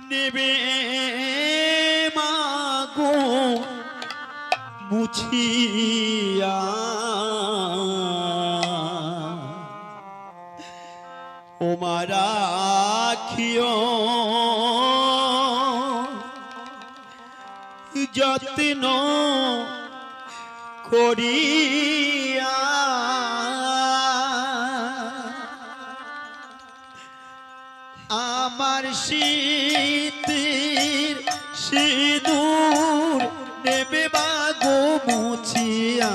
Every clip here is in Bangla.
নেবে মাগো মুছিয়া। ও মারাখিও যত্ন করিয়া। আমার শীতের সিঁদুর নেবে বাগো মুছিয়া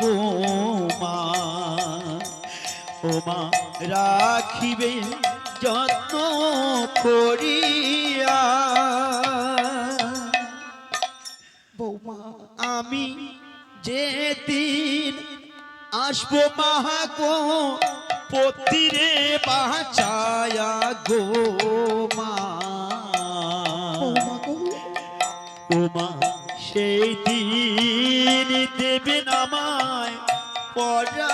গো মা। ও মা, রাখিবে যত্ন করিয়া। বৌমা, আমি যেদিন আসব মাহাগো পতিরে বাঁচায়া গো মা। উমা সেই দিন দেবে নামায় পড়ায়া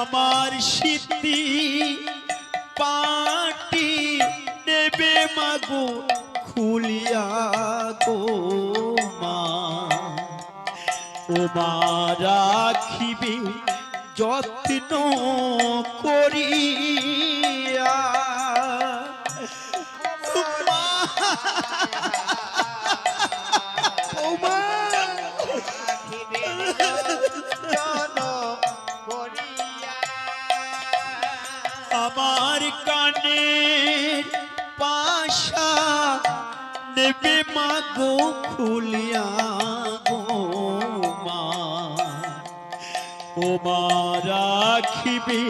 আমার সিদ্ধি পাটি নেবে মাগো। খুলিয়া তো মা ও মা রাখিবে যত্ন করিয়া নেবে মাগো খুলিয়া গো মা। মা রাখিবে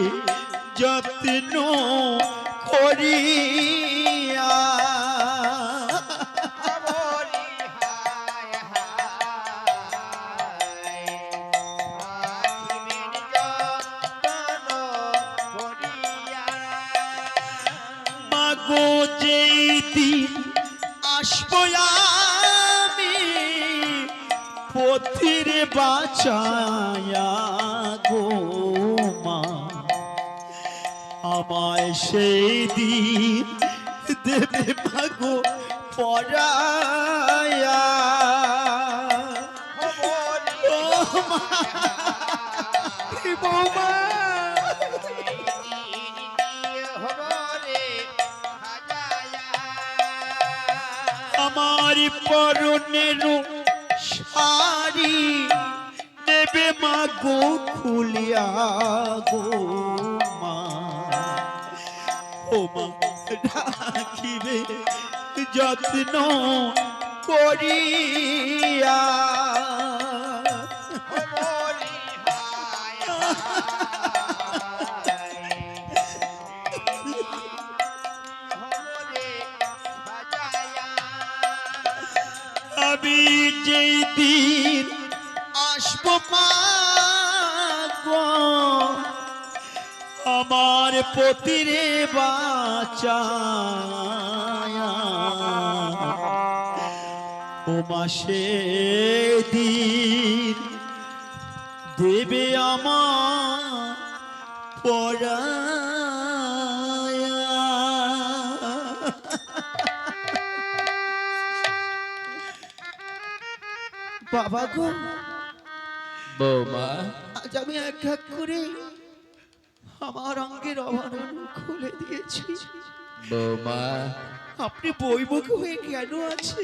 যত্ন করিয়া। মাগো দিন আসব আমি পথির বাঁচায়া গো মা। আমায় সেই দিন দেবে মাগো পড়ায়া বৌমা। আমার পরনেরু শাড়ি নেবে মা গো খুলিয়া গো মা। ও মা রাখিবে যত্ন করিয়া দিন আসব আমার পতিরে বাঁচায়া। ও মাসে দিন দেবে আমার পড়ায়া বাবা গো বৌমা আজ আমি এক এক করে আমার অঙ্গের অভারণ খুলে দিয়েছি বৌমা আপনি বইমুখ হয়ে কেন আছে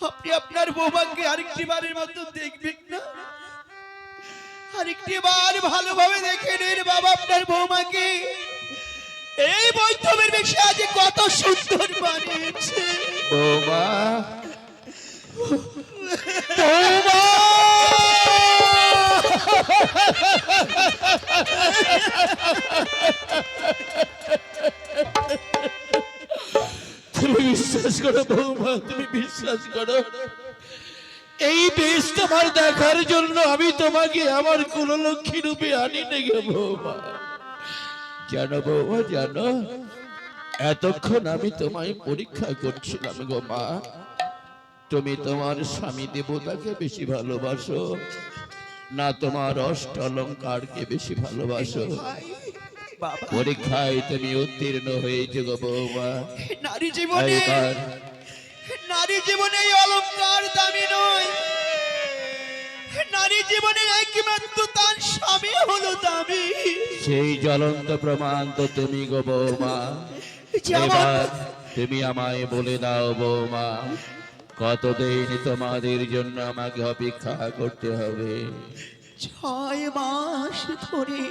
আপনি আপনার বৌমাকে আরেকটি বারের মতো দেখবেন না আরেকটি বার ভালোভাবে দেখে নিন বাবা আপনার বৌমাকে এই বৈঠবের বেশি আজ কত সুন্দর বানিয়েছে বৌমা তুমি বিশ্বাস করো বৌমা, তুমি বিশ্বাস করো। এই দেশ তোমার দেখার জন্য আমি তোমাকে আমার কুললক্ষ্মী রূপে আনি নেগে বৌমা। জানো বৌমা, জানো, এতক্ষণ আমি তোমায় পরীক্ষা করছিলাম গো মা। তুমি তোমার স্বামী দেবতাকে বেশি ভালোবাসো। না তোমার অষ্ট অলঙ্কারকে বেশি ভালোবাসো। পরীক্ষায় তুমি উত্তীর্ণ হয়েছে গো বৌমা। নারী জীবনে নারী জীবনে এই অলংকার দামি নয়। নারী জীবনে একমাত্র তার স্বামী হলো দামি। সেই জ্বলন্ত প্রমাণ তো তুমি গো বৌমা। এবার তুমি আমায় বলে দাও বৌমা। কতদিন তোমাদের জন্য আমাকে অপেক্ষা করতে হবে? ছয় মাস ধরে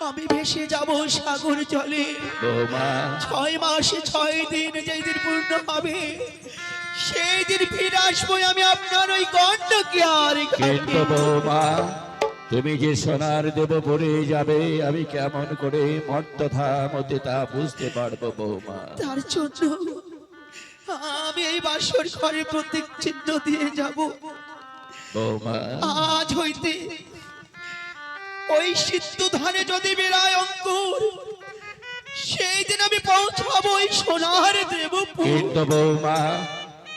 আমি ভেসে যাব সাগর জলে। বৌমা। ছয় মাস ছয় দিন যেই দিন পূর্ণ হবে সেই দিন ফিরে আসব আমি আপনার ওই গণ্ডকে আর কিন্তু বৌমা তুমি যে সোনার দেব পরে যাবে আমি কেমন করে মর্তথা মতে তা বুঝতে পারব বৌমা। তার জন্য আমি এই বাসর ঘরে প্রত্যেক চিহ্ন দিয়ে যাব। আজ হইতে ওই সিদ্ধ ধানে যদি বেড়ায় অঙ্কুর সেই দিন আমি পৌঁছাবো ওই সোনার কিন্তু বৌমা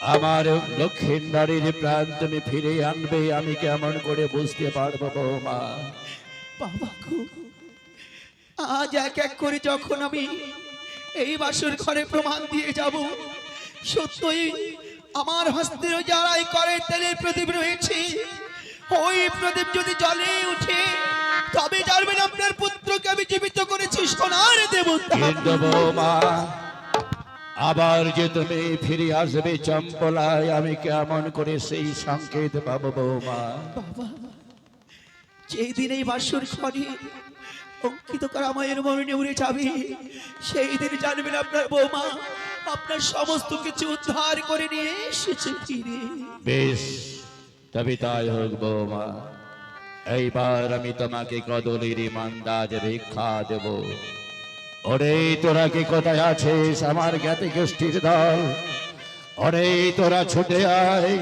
আমার লক্ষ্মীন্দারির প্রাণ তুমি ফিরে আনবে আমি কেমন করে বুঝতে পারব বৌমা? বাবা আজ এক এক করে যখন আমি এই বাসর ঘরে প্রমাণ দিয়ে যাব সত্যই আমার হস্তের যারাই করে তেলের প্রদীপ রয়েছে ওই প্রদীপ যদি জলে উঠে তবে জানবেন আপনার পুত্রকে আমি জীবিত করেছি সোনার দেবতা। আবার যে তুমি ফিরে আসবে চম্পলায় আমি কেমন করে সেই সংকেত পাবো বৌমা? যেই দিন এই বাসর ঘরে অঙ্কিত করা মায়ের মরণে উড়ে যাবে সেই দিন জানবেন আপনার বৌমা আপনার সমস্ত কিছু উদ্ধার করে নিয়ে এসেছে বেশ, তবে তাই হোক বৌমা। এইবার আমি তোমাকে কদলের মান্দাজ ভিক্ষা দেব। ওরে তোরা কি কোথায় আছিস আমার জ্ঞাতি গোষ্ঠীর দল? ওরে তোরা ছুটে আয়,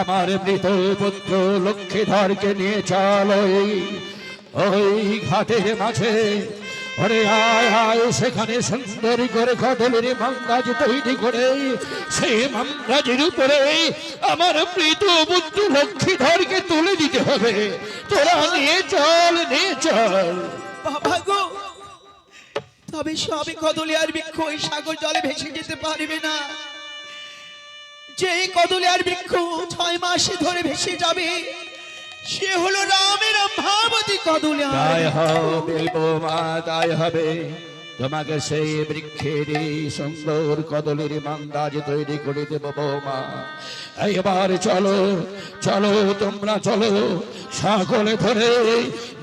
আমার মৃত পুত্র লক্ষ্মীধরকে নিয়ে চল ওই ঘাটের মাঝে। ওরে আয় আয় সেখানে সুন্দর করে কদলের মান্দাজ তৈরি করে, সেই মান্দাজের উপরে আমার মৃত পুত্র লক্ষ্মীধরকে তুলে দিতে হবে। তোরা নিয়ে চল নিয়ে চল। বাবা গো, তবে সবে কদলে আর বৃক্ষ ওই সাগর জলে ভেসে যেতে পারবে না। যে কদলে আর বৃক্ষ ছয় মাস ধরে ভেসে যাবে সে হলো রামের ভাবতী কদলে হবে হবে। তোমাকে সেই বৃক্ষের সুন্দর কদলের মান্দাজ তৈরি করে দেব বৌমা। এবার চলো চলো তোমরা চলো, সকলে ধরে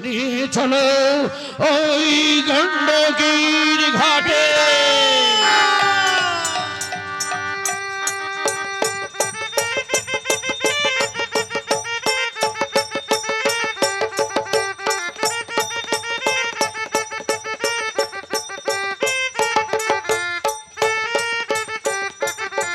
নিয়ে চলো। ওই গণ্ডগীর ঘাটে।